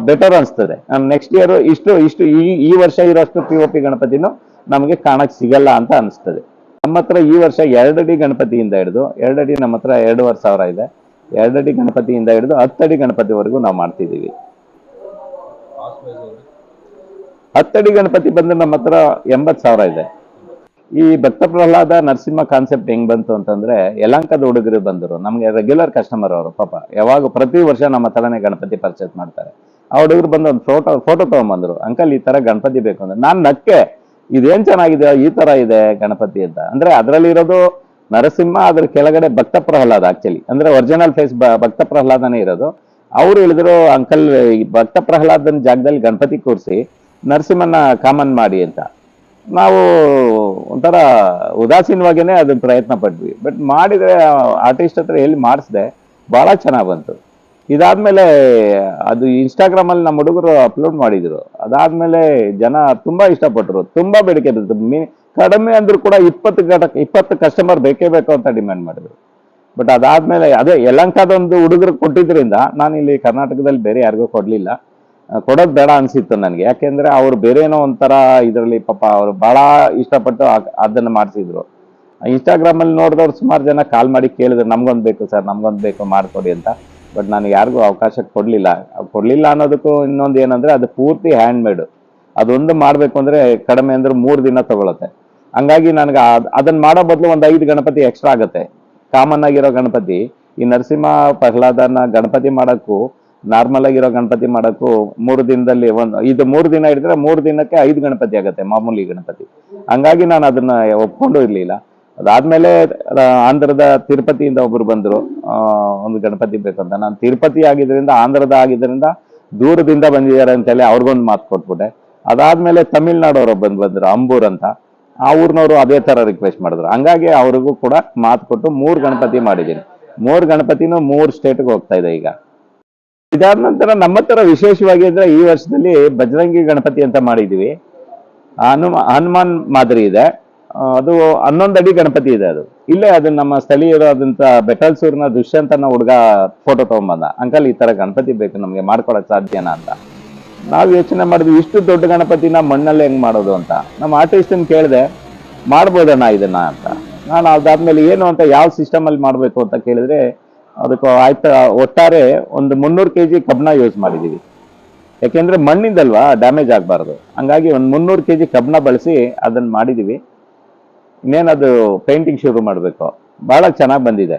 ಬೆಟರ್ ಅನಿಸ್ತದೆ. ನೆಕ್ಸ್ಟ್ ಇಯರ್ ಇಷ್ಟು ಇಷ್ಟು ಈ ಈ ವರ್ಷ ಇರೋಷ್ಟು ಪಿ ಒ ಪಿ ಗಣಪತಿನೂ ನಮಗೆ ಕಾಣಕ್ಕೆ ಸಿಗಲ್ಲ ಅಂತ ಅನಿಸ್ತದೆ. ನಮ್ಮ ಹತ್ರ ಈ ವರ್ಷ ಎರಡಡಿ ಗಣಪತಿಯಿಂದ ಹಿಡಿದು ಎರಡಡಿ ನಮ್ಮ ಹತ್ರ ಎರಡೂವರೆ ಸಾವಿರ ಇದೆ. ಎರಡಡಿ ಗಣಪತಿಯಿಂದ ಹಿಡಿದು ಹತ್ತಡಿ ಗಣಪತಿವರೆಗೂ ನಾವು ಮಾಡ್ತಿದ್ದೀವಿ. ಹತ್ತಡಿ ಗಣಪತಿ ಬಂದ್ರೆ ನಮ್ಮ ಹತ್ರ ಎಂಬತ್ತು ಸಾವಿರ ಇದೆ. ಈ ಭಕ್ತ ಪ್ರಹ್ಲಾದ ನರಸಿಂಹ ಕಾನ್ಸೆಪ್ಟ್ ಹೆಂಗ್ ಬಂತು ಅಂತಂದ್ರೆ, ಯಲಂಕದ ಹುಡುಗರು ಬಂದರು. ನಮ್ಗೆ ರೆಗ್ಯುಲರ್ ಕಸ್ಟಮರ್ ಅವರು, ಪಾಪ. ಯಾವಾಗ ಪ್ರತಿ ವರ್ಷ ನಮ್ಮ ಹತ್ರನೇ ಗಣಪತಿ ಪರ್ಚೇಸ್ ಮಾಡ್ತಾರೆ. ಆ ಹುಡುಗರು ಬಂದು ಒಂದು ಫೋಟೋ ಫೋಟೋ ತಗೊಂಬಂದ್ರು. ಅಂಕಲ್, ಈ ತರ ಗಣಪತಿ ಬೇಕು ಅಂದ್ರೆ ನಾನ್ ನಕ್ಕೆ, ಇದೇನ್ ಚೆನ್ನಾಗಿದೆ, ಈ ತರ ಇದೆ ಗಣಪತಿ ಅಂತ. ಅಂದ್ರೆ ಅದ್ರಲ್ಲಿ ಇರೋದು ನರಸಿಂಹ, ಅದ್ರ ಕೆಳಗಡೆ ಭಕ್ತ ಪ್ರಹ್ಲಾದ ಆಕ್ಚುಲಿ ಅಂದ್ರೆ ಒರಿಜಿನಲ್ ಫೇಸ್ ಭಕ್ತ ಪ್ರಹ್ಲಾದನೇ ಇರೋದು. ಅವ್ರು ಹೇಳಿದ್ರು, ಅಂಕಲ್, ಈ ಭಕ್ತ ಪ್ರಹ್ಲಾದನ ಜಾಗದಲ್ಲಿ ಗಣಪತಿ ಕೂರಿಸಿ ನರಸಿಂಹನ ಕಾಮನ್ ಮಾಡಿ ಅಂತ. ನಾವು ಒಂಥರ ಉದಾಸೀನವಾಗಿನೇ ಅದನ್ನ ಪ್ರಯತ್ನ ಪಟ್ವಿ. ಬಟ್ ಮಾಡಿದರೆ ಆರ್ಟಿಸ್ಟ್ ಹತ್ರ ಎಲ್ಲಿ ಮಾಡಿಸ್ದೆ, ಬಹಳ ಚೆನ್ನಾಗಿ ಬಂತು. ಇದಾದಮೇಲೆ ಅದು ಇನ್ಸ್ಟಾಗ್ರಾಮಲ್ಲಿ ನಮ್ಮ ಹುಡುಗರು ಅಪ್ಲೋಡ್ ಮಾಡಿದ್ರು. ಅದಾದಮೇಲೆ ಜನ ತುಂಬಾ ಇಷ್ಟಪಟ್ಟರು ತುಂಬಾ ಬೇಡಿಕೆ ಬಿತ್ತು ಮಿ- ಕಡಿಮೆ ಅಂದರೂ ಕೂಡ ಇಪ್ಪತ್ತು ಘಟಕ, ಇಪ್ಪತ್ತು ಕಸ್ಟಮರ್ ಬೇಕೇ ಬೇಕು ಅಂತ ಡಿಮ್ಯಾಂಡ್ ಮಾಡಿದ್ರು. ಬಟ್ ಅದಾದಮೇಲೆ ಅದೇ ಯಲಂಕಾದೊಂದು ಹುಡುಗರು ಕೊಟ್ಟಿದ್ದರಿಂದ ನಾನು ಇಲ್ಲಿ ಕರ್ನಾಟಕದಲ್ಲಿ ಬೇರೆ ಯಾರಿಗೂ ಕೊಡ್ಲಿಲ್ಲ. ಕೊಡೋದ್ ಬೇಡ ಅನ್ಸಿತ್ತು ನನಗೆ. ಯಾಕೆಂದ್ರೆ ಅವ್ರು ಬೇರೆ ಏನೋ ಒಂಥರ ಇದರಲ್ಲಿ ಪಾಪ ಅವರು ಬಹಳ ಇಷ್ಟಪಟ್ಟು ಅದನ್ನ ಮಾಡಿಸಿದ್ರು. ಇನ್ಸ್ಟಾಗ್ರಾಮಲ್ಲಿ ನೋಡಿದವ್ರು ಸುಮಾರು ಜನ ಕಾಲ್ ಮಾಡಿ ಕೇಳಿದ್ರು, ನಮ್ಗೊಂದು ಬೇಕು ಸರ್, ನಮ್ಗೊಂದು ಬೇಕು, ಮಾಡ್ಕೊಡಿ ಅಂತ. ಬಟ್ ನಾನು ಯಾರಿಗೂ ಅವಕಾಶ ಕೊಡಲಿಲ್ಲ. ಕೊಡಲಿಲ್ಲ ಅನ್ನೋದಕ್ಕೂ ಇನ್ನೊಂದು ಏನಂದ್ರೆ ಅದು ಪೂರ್ತಿ ಹ್ಯಾಂಡ್ ಮೇಡ್ ಅದೊಂದು ಮಾಡಬೇಕು ಅಂದ್ರೆ ಕಡಿಮೆ ಅಂದ್ರೆ ಮೂರು ದಿನ ತಗೊಳತ್ತೆ. ಹಂಗಾಗಿ ನನಗೆ ಅದನ್ನ ಮಾಡೋ ಬದಲು ಒಂದು ಐದು ಗಣಪತಿ ಎಕ್ಸ್ಟ್ರಾ ಆಗುತ್ತೆ. ಕಾಮನ್ ಆಗಿರೋ ಗಣಪತಿ. ಈ ನರಸಿಂಹ, ಪ್ರಹ್ಲಾದನ ಗಣಪತಿ ಮಾಡಕ್ಕೂ ನಾರ್ಮಲ್ ಆಗಿರೋ ಗಣಪತಿ ಮಾಡೋಕ್ಕೂ ಮೂರು ದಿನದಲ್ಲಿ ಒಂದು, ಇದು ಮೂರು ದಿನ ಹಿಡಿದ್ರೆ ಮೂರು ದಿನಕ್ಕೆ ಐದು ಗಣಪತಿ ಆಗುತ್ತೆ, ಮಾಮೂಲಿ ಗಣಪತಿ. ಹಂಗಾಗಿ ನಾನು ಅದನ್ನ ಒಪ್ಕೊಂಡು ಇರಲಿಲ್ಲ. ಅದಾದ್ಮೇಲೆ ಆಂಧ್ರದ ತಿರುಪತಿಯಿಂದ ಒಬ್ರು ಬಂದರು. ಒಂದು ಗಣಪತಿ ಬೇಕಂತ. ನಾನು ತಿರುಪತಿ ಆಗಿದ್ದರಿಂದ, ಆಂಧ್ರದ ಆಗಿದ್ದರಿಂದ ದೂರದಿಂದ ಬಂದಿದ್ದಾರೆ ಅಂತೇಳಿ ಅವ್ರಿಗೊಂದು ಮಾತು ಕೊಟ್ಬಿಟ್ಟೆ. ಅದಾದ್ಮೇಲೆ ತಮಿಳ್ನಾಡವರು ಬಂದು ಬಂದರು, ಅಂಬೂರ್ ಅಂತ. ಆ ಊರಿನವರು ಅದೇ ತರ ರಿಕ್ವೆಸ್ಟ್ ಮಾಡಿದ್ರು. ಹಂಗಾಗಿ ಅವ್ರಿಗೂ ಕೂಡ ಮಾತು ಕೊಟ್ಟು ಮೂರು ಗಣಪತಿ ಮಾಡಿದ್ದೀನಿ. ಮೂರು ಗಣಪತಿನೂ ಮೂರು ಸ್ಟೇಟ್ಗೆ ಹೋಗ್ತಾ ಇದೆ ಈಗ. ಇದಾದ ನಂತರ ನಮ್ಮ ಹತ್ರ ವಿಶೇಷವಾಗಿ ಅಂದ್ರೆ ಈ ವರ್ಷದಲ್ಲಿ ಬಜರಂಗಿ ಗಣಪತಿ ಅಂತ ಮಾಡಿದೀವಿ. ಹನುಮ, ಹನುಮಾನ್ ಮಾದರಿ ಇದೆ. ಅದು ಹನ್ನೊಂದು ಅಡಿ ಗಣಪತಿ ಇದೆ ಅದು. ಇಲ್ಲೇ ಅದು ನಮ್ಮ ಸ್ಥಳೀಯರು ಬೆಟಲ್ಸೂರಿನ ದುಷ್ಯಂತನ ಹುಡುಗ ಫೋಟೋ ತಗೊಂಬಂದ ಅಂಕಲ್, ಈ ತರ ಗಣಪತಿ ಬೇಕು, ನಮಗೆ ಮಾಡ್ಕೊಳಕ್ ಸಾಧ್ಯನಾ ಅಂತ. ನಾವು ಯೋಚನೆ ಮಾಡಿದ್ವಿ, ಇಷ್ಟು ದೊಡ್ಡ ಗಣಪತಿನ ಮಣ್ಣಲ್ಲಿ ಹೆಂಗ್ ಮಾಡೋದು ಅಂತ. ನಮ್ಮ ಆರ್ಟಿಸ್ಟನ್ ಕೇಳಿದೆ, ಮಾಡ್ಬೋದಣ್ಣ ಇದನ್ನ ಅಂತ. ನಾನು ಅದಾದ್ಮೇಲೆ ಏನು ಅಂತ ಯಾವ ಸಿಸ್ಟಮ್ ಅಲ್ಲಿ ಮಾಡ್ಬೇಕು ಅಂತ ಕೇಳಿದ್ರೆ ಅದಕ್ಕೆ ಆಯ್ತಾ, ಒಟ್ಟಾರೆ ಒಂದು ಮುನ್ನೂರು ಕೆ ಜಿ ಕಬ್ಬಣ ಯೂಸ್ ಮಾಡಿದೀವಿ. ಯಾಕೆಂದ್ರೆ ಮಣ್ಣಿಂದಲ್ವಾ ಡ್ಯಾಮೇಜ್ ಆಗಬಾರ್ದು. ಹಂಗಾಗಿ ಒಂದು ಮುನ್ನೂರು ಕೆ ಜಿ ಕಬ್ಬಣ ಬಳಸಿ ಅದನ್ನ ಮಾಡಿದೀವಿ. ಇನ್ನೇನದು ಪೇಂಟಿಂಗ್ ಶುರು ಮಾಡಬೇಕು. ಬಹಳ ಚೆನ್ನಾಗಿ ಬಂದಿದೆ.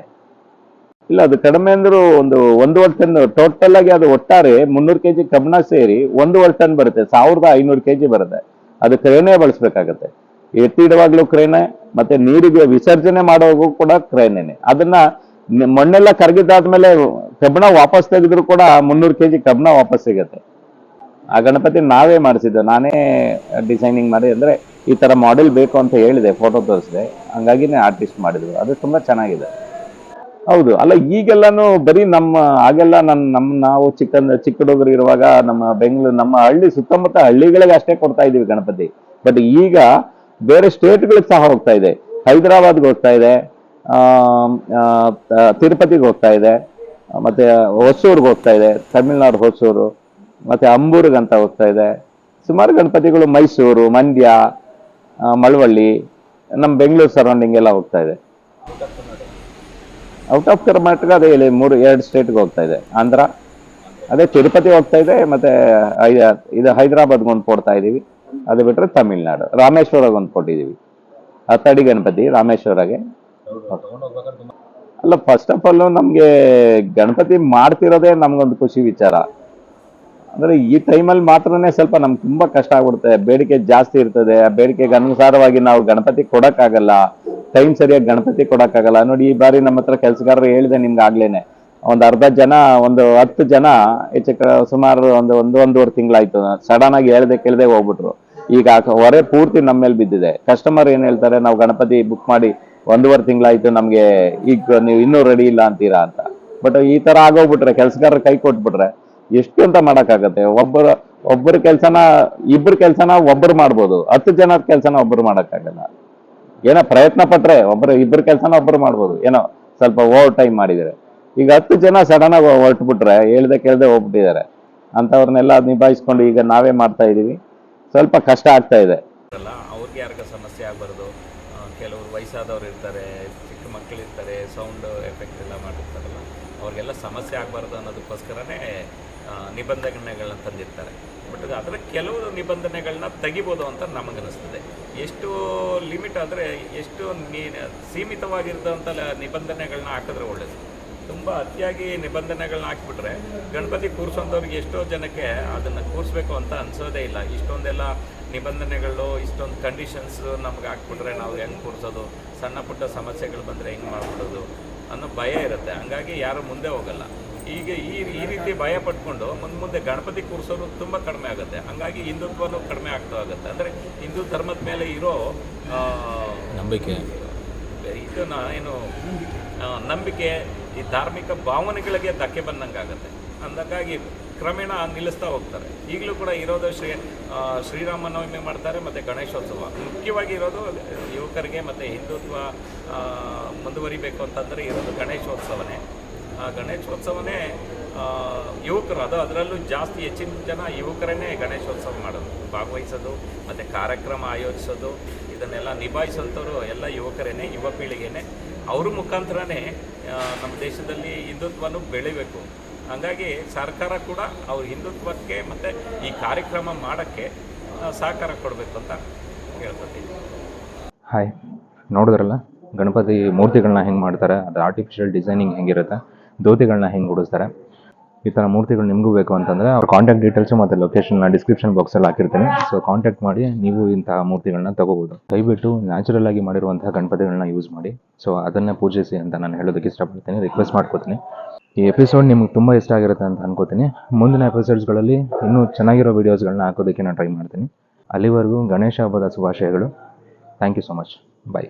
ಇಲ್ಲ, ಅದು ಕಡಿಮೆ ಅಂದರೂ ಒಂದು ಒಂದೂವರೆ ಟನ್ ಟೋಟಲ್ ಆಗಿ ಅದು ಒಟ್ಟಾರೆ ಮುನ್ನೂರು ಕೆ ಜಿ ಕಬ್ಬನ ಸೇರಿ ಒಂದೂವರೆ ಟನ್ ಬರುತ್ತೆ. ಸಾವಿರದ ಐನೂರು ಕೆ ಜಿ ಬರುತ್ತೆ. ಅದು ಕ್ರೇನೇ ಬಳಸ್ಬೇಕಾಗತ್ತೆ. ಎತ್ತಿಡುವಾಗ್ಲೂ ಕ್ರೇನೆ, ಮತ್ತೆ ನೀರಿಗೆ ವಿಸರ್ಜನೆ ಮಾಡುವಾಗೂ ಕೂಡ ಕ್ರೇನೇನೆ. ಅದನ್ನ ಮಣ್ಣೆಲ್ಲ ಕರಗಿದಾದ್ಮೇಲೆ ಕಬ್ಬಣ ವಾಪಸ್ ತೆಗೆದ್ರು ಕೂಡ ಮುನ್ನೂರು ಕೆಜಿ ಕಬ್ಬಣ ವಾಪಸ್ ಸಿಗತ್ತೆ. ಆ ಗಣಪತಿ ನಾವೇ ಮಾಡಿಸಿದ್ದು. ನಾನೇ ಡಿಸೈನಿಂಗ್ ಮಾಡಿ ಅಂದ್ರೆ ಈ ತರ ಮಾಡೆಲ್ ಬೇಕು ಅಂತ ಹೇಳಿದೆ ಫೋಟೋ ತೋರಿಸಿದೆ. ಹಂಗಾಗಿನೇ ಆರ್ಟಿಸ್ಟ್ ಮಾಡಿದ್ರು ಅದು ತುಂಬಾ ಚೆನ್ನಾಗಿದೆ. ಹೌದು. ಅಲ್ಲ, ಈಗೆಲ್ಲಾನು ಬರೀ ನಮ್ಮ ಆಗೆಲ್ಲ ನನ್ ನಮ್ಮ ನಾವು ಚಿಕ್ಕ ಚಿಕ್ಕ ಹುಡುಗರು ಇರುವಾಗ ನಮ್ಮ ಬೆಂಗಳೂರು, ನಮ್ಮ ಹಳ್ಳಿ ಸುತ್ತಮುತ್ತ ಹಳ್ಳಿಗಳಿಗೆ ಅಷ್ಟೇ ಕೊಡ್ತಾ ಇದೀವಿ ಗಣಪತಿ. ಬಟ್ ಈಗ ಬೇರೆ ಸ್ಟೇಟ್ಗಳಿಗೆ ಸಹ ಹೋಗ್ತಾ ಇದೆ. ಹೈದರಾಬಾದ್ಗೆ ಹೋಗ್ತಾ ಇದೆ. ತಿರುಪತಿಗೆ ಹೋಗ್ತಾ ಇದೆ. ಮತ್ತೆ ಹೊಸೂರ್ಗೆ ಹೋಗ್ತಾ ಇದೆ, ತಮಿಳ್ನಾಡು, ಹೊಸೂರು. ಮತ್ತೆ ಅಂಬೂರ್ಗ್ ಅಂತ ಹೋಗ್ತಾ ಇದೆ. ಸುಮಾರು ಗಣಪತಿಗಳು ಮೈಸೂರು, ಮಂಡ್ಯ ಮಳವಳ್ಳಿ, ನಮ್ಮ ಬೆಂಗಳೂರು ಸರೌಂಡಿಂಗ್ ಎಲ್ಲ ಹೋಗ್ತಾ ಇದೆ. ಔಟ್ ಆಫ್ ಕರ್ನಾಟಕ ಅದೇ ಇಲ್ಲಿ ಮೂರು, ಎರಡು ಸ್ಟೇಟ್ಗೆ ಹೋಗ್ತಾ ಇದೆ. ಆಂಧ್ರ, ಅದೇ ತಿರುಪತಿ ಹೋಗ್ತಾ ಇದೆ, ಮತ್ತೆ ಇದು ಹೈದರಾಬಾದ್ಗೆ ಒಂದು ಕೊಡ್ತಾ ಇದ್ದೀವಿ. ಅದು ಬಿಟ್ರೆ ತಮಿಳ್ನಾಡು. ರಾಮೇಶ್ವರಗೆ ಒಂದು ಕೊಟ್ಟಿದ್ದೀವಿ. ಹತ್ತಡಿ ಗಣಪತಿ ರಾಮೇಶ್ವರಗೆ. ಅಲ್ಲ ಫಸ್ಟ್ ಆಫ್ ಆಲ್ ನಮ್ಗೆ ಗಣಪತಿ ಮಾಡ್ತಿರೋದೇ ನಮ್ಗೊಂದು ಖುಷಿ ವಿಚಾರ. ಅಂದ್ರೆ ಈ ಟೈಮಲ್ಲಿ ಮಾತ್ರನೇ ಸ್ವಲ್ಪ ನಮ್ಗೆ ತುಂಬಾ ಕಷ್ಟ ಆಗ್ಬಿಡುತ್ತೆ. ಬೇಡಿಕೆ ಜಾಸ್ತಿ ಇರ್ತದೆ. ಆ ಬೇಡಿಕೆಗೆ ಅನುಸಾರವಾಗಿ ನಾವು ಗಣಪತಿ ಕೊಡಕ್ಕಾಗಲ್ಲ. ಟೈಮ್ ಸರಿಯಾಗಿ ಗಣಪತಿ ಕೊಡಕ್ಕಾಗಲ್ಲ. ನೋಡಿ ಈ ಬಾರಿ ನಮ್ಮ ಹತ್ರ ಕೆಲಸಗಾರರು ಹೇಳಿದೆ ನಿಮ್ಗೆ ಆಗ್ಲೇನೆ. ಒಂದು ಅರ್ಧ ಜನ ಒಂದು ಹತ್ತು ಜನ ಹೆಚ್ಚು ಸುಮಾರು ಒಂದು ಒಂದು ಒಂದೂವರೆ ತಿಂಗಳಾಯ್ತು. ಸಡನ್ ಆಗಿ ಹೇಳ್ದೆ ಕೇಳ್ದೆ ಹೋಗ್ಬಿಟ್ರು. ಈಗ ಹೊರೆ ಪೂರ್ತಿ ನಮ್ಮ ಮೇಲೆ ಬಿದ್ದಿದೆ. ಕಸ್ಟಮರ್ ಏನ್ ಹೇಳ್ತಾರೆ ನಾವು ಗಣಪತಿ ಬುಕ್ ಮಾಡಿ ಒಂದೂವರೆ ತಿಂಗಳಾಯ್ತು ನಮ್ಗೆ, ಈಗ ನೀವು ಇನ್ನೂ ರೆಡಿ ಇಲ್ಲ ಅಂತೀರಾ ಅಂತ. ಬಟ್ ಈ ತರ ಆಗೋಗ್ಬಿಟ್ರೆ, ಕೆಲಸಗಾರರು ಕೈ ಕೊಟ್ಬಿಟ್ರೆ ಎಷ್ಟು ಅಂತ ಮಾಡಕ್ಕಾಗತ್ತೆ? ಒಬ್ಬರ ಒಬ್ಬರ ಕೆಲ್ಸನ ಇಬ್ಬರ ಕೆಲ್ಸನ ಒಬ್ಬರು ಮಾಡ್ಬೋದು. ಹತ್ತು ಜನದ ಕೆಲ್ಸನ ಒಬ್ಬರು ಮಾಡಕ್ಕಾಗಲ್ಲ. ಏನೋ ಪ್ರಯತ್ನ ಪಟ್ರೆ ಒಬ್ಬರು ಇಬ್ಬರ ಕೆಲ್ಸನ ಒಬ್ಬರು ಮಾಡ್ಬೋದು. ಏನೋ ಸ್ವಲ್ಪ ಓವರ್ ಟೈಮ್ ಮಾಡಿದ್ರೆ. ಈಗ ಹತ್ತು ಜನ ಸಡನ್ ಆಗಿ ಹೊರಟ್ಬಿಟ್ರೆ, ಹೇಳ್ದೆ ಕೇಳ್ದೆ ಹೋಗ್ಬಿಟ್ಟಿದ್ದಾರೆ. ಅಂಥವ್ರನ್ನೆಲ್ಲ ನಿಭಾಯಿಸ್ಕೊಂಡು ಈಗ ನಾವೇ ಮಾಡ್ತಾ ಇದೀವಿ. ಸ್ವಲ್ಪ ಕಷ್ಟ ಆಗ್ತಾ ಇದೆ. ಅವ್ರಿಗೆ ಯಾರಿಗ ಸಮಸ್ಯೆ ಆಗಬಾರ್ದು. ವಯಸ್ಸಾದವ್ರು ಇರ್ತಾರೆ, ಚಿಕ್ಕ ಮಕ್ಕಳು ಇರ್ತಾರೆ ಸೌಂಡ್ ಎಫೆಕ್ಟ್ ಎಲ್ಲ ಮಾಡಿರ್ತಾರಲ್ಲ, ಅವ್ರಿಗೆಲ್ಲ ಸಮಸ್ಯೆ ಆಗಬಾರ್ದು ಅನ್ನೋದಕ್ಕೋಸ್ಕರನೇ ನಿಬಂಧನೆಗಳನ್ನ ತಂದಿರ್ತಾರೆ. ಬಟ್ ಅದರ ಕೆಲವು ನಿಬಂಧನೆಗಳನ್ನ ತೆಗಿಬೋದು ಅಂತ ನಮಗನಿಸ್ತದೆ ಎಷ್ಟು ಲಿಮಿಟ್ ಆದರೆ, ಎಷ್ಟು ನೀ, ಸೀಮಿತವಾಗಿರ್ತಂಥ ನಿಬಂಧನೆಗಳನ್ನ ಹಾಕಿದ್ರೆ ಒಳ್ಳೇದು. ತುಂಬ ಅತಿಯಾಗಿ ನಿಬಂಧನೆಗಳನ್ನ ಹಾಕ್ಬಿಟ್ರೆ ಗಣಪತಿ ಕೂರಿಸೋಂಥವ್ರಿಗೆ ಎಷ್ಟೋ ಜನಕ್ಕೆ ಅದನ್ನು ಕೂರಿಸ್ಬೇಕು ಅಂತ ಅನ್ಸೋದೇ ಇಲ್ಲ. ಇಷ್ಟೊಂದೆಲ್ಲ ನಿಬಂಧನೆಗಳು ಇಷ್ಟೊಂದು ಕಂಡೀಷನ್ಸ್ ನಮ್ಗೆ ಹಾಕ್ಬಿಟ್ರೆ ನಾವು ಹೆಂಗೆ ಕೂರಿಸೋದು? ಸಣ್ಣ ಪುಟ್ಟ ಸಮಸ್ಯೆಗಳು ಬಂದರೆ ಹೆಂಗೆ ಮಾಡ್ಬಿಡೋದು? ಅನ್ನೋ ಭಯ ಇರುತ್ತೆ. ಹಂಗಾಗಿ ಯಾರು ಮುಂದೆ ಹೋಗಲ್ಲ. ಈಗ ಈ ಈ ರೀತಿ ಭಯ ಪಟ್ಕೊಂಡು ಮುಂದೆ ಮುಂದೆ ಗಣಪತಿ ಕೂರಿಸೋರು ತುಂಬ ಕಡಿಮೆ ಆಗುತ್ತೆ. ಹಂಗಾಗಿ ಹಿಂದುತ್ವನೂ ಕಡಿಮೆ ಆಗ್ತಾ ಹೋಗುತ್ತೆ. ಅಂದರೆ ಹಿಂದೂ ಧರ್ಮದ ಮೇಲೆ ಇರೋ ನಂಬಿಕೆ. ಇದನ್ನ ಏನು ನಂಬಿಕೆ ಈ ಧಾರ್ಮಿಕ ಭಾವನೆಗಳಿಗೆ ಧಕ್ಕೆ ಬಂದಂಗಾಗತ್ತೆ. ಅಂದಕ್ಕಾಗಿ ಕ್ರಮೇಣ ನಿಲ್ಲಿಸ್ತಾ ಹೋಗ್ತಾರೆ. ಈಗಲೂ ಕೂಡ ಇರೋದು ಶ್ರೀ ಶ್ರೀರಾಮನವಮಿ ಮಾಡ್ತಾರೆ ಮತ್ತು ಗಣೇಶೋತ್ಸವ. ಮುಖ್ಯವಾಗಿ ಇರೋದು ಯುವಕರಿಗೆ ಮತ್ತು ಹಿಂದುತ್ವ ಮುಂದುವರಿಬೇಕು ಅಂತಂದರೆ ಇರೋದು ಗಣೇಶೋತ್ಸವನೇ. ಆ ಗಣೇಶೋತ್ಸವನೇ ಯುವಕರು, ಅದು ಅದರಲ್ಲೂ ಜಾಸ್ತಿ ಹೆಚ್ಚಿನ ಜನ ಯುವಕರನ್ನೇ ಗಣೇಶೋತ್ಸವ ಮಾಡೋದು. ಭಾಗವಹಿಸೋದು, ಮತ್ತು ಕಾರ್ಯಕ್ರಮ ಆಯೋಜಿಸೋದು, ಇದನ್ನೆಲ್ಲ ನಿಭಾಯಿಸೋಂಥವ್ರು ಎಲ್ಲ ಯುವಕರೇ ಯುವ ಪೀಳಿಗೆನೇ. ಅವ್ರ ಮುಖಾಂತರನೇ ನಮ್ಮ ದೇಶದಲ್ಲಿ ಹಿಂದುತ್ವನೂ ಬೆಳಿಬೇಕು. ಹಾಗಾಗಿ ಸರ್ಕಾರ ಕೂಡ ಅವ್ರ ಹಿಂದುತ್ವಕ್ಕೆ ಮತ್ತು ಈ ಕಾರ್ಯಕ್ರಮ ಮಾಡೋಕ್ಕೆ ಸಹಕಾರ ಕೊಡಬೇಕು ಅಂತ ಹೇಳ್ಕೊತೀನಿ ಹಾಯ್ ನೋಡಿದ್ರಲ್ಲ? ಗಣಪತಿ ಮೂರ್ತಿಗಳನ್ನ ಹೆಂಗೆ ಮಾಡ್ತಾರೆ, ಅದು ಆರ್ಟಿಫಿಷಿಯಲ್ ಡಿಸೈನಿಂಗ್ ಹೆಂಗಿರುತ್ತೆ ಧೋತಿಗಳನ್ನ ಹೆಂಗೆ ಉಡಿಸ್ತಾರೆ. ಈ ಥರ ಮೂರ್ತಿಗಳು ನಿಮಗೂ ಬೇಕು ಅಂತಂದರೆ ಅವ್ರ ಕಾಂಟ್ಯಾಕ್ಟ್ ಡೀಟೇಲ್ಸು ಮತ್ತು ಲೊಕೇಶನ್ನ ಡಿಸ್ಕ್ರಿಪ್ಷನ್ ಬಾಕ್ಸಲ್ಲಿ ಹಾಕಿರ್ತೀನಿ. ಸೊ ಕಾಂಟ್ಯಾಕ್ಟ್ ಮಾಡಿ, ನೀವು ಇಂತಹ ಮೂರ್ತಿಗಳನ್ನ ತಗೋಬೋದು. ದಯವಿಟ್ಟು ನ್ಯಾಚುರಲ್ ಆಗಿ ಮಾಡಿರುವಂತಹ ಗಣಪತಿಗಳನ್ನ ಯೂಸ್ ಮಾಡಿ. ಸೊ ಅದನ್ನೇ ಪೂಜಿಸಿ ಅಂತ ನಾನು ಹೇಳೋದಕ್ಕೆ ಇಷ್ಟಪಡ್ತೀನಿ. ರಿಕ್ವೆಸ್ಟ್ ಮಾಡ್ಕೋತೀನಿ. ಈ ಎಪಿಸೋಡ್ ನಿಮ್ಗೆ ತುಂಬ ಇಷ್ಟ ಆಗಿರುತ್ತೆ ಅಂತ ಅನ್ಕೋತೀನಿ. ಮುಂದಿನ ಎಪಿಸೋಡ್ಸ್ಗಳಲ್ಲಿ ಇನ್ನೂ ಚೆನ್ನಾಗಿರೋ ವೀಡಿಯೋಸ್ಗಳನ್ನ ಹಾಕೋದಕ್ಕೆ ನಾನು ಟ್ರೈ ಮಾಡ್ತೀನಿ. ಅಲ್ಲಿವರೆಗೂ ಗಣೇಶ ಹಬ್ಬದ ಶುಭಾಶಯಗಳು. Thank you so much bye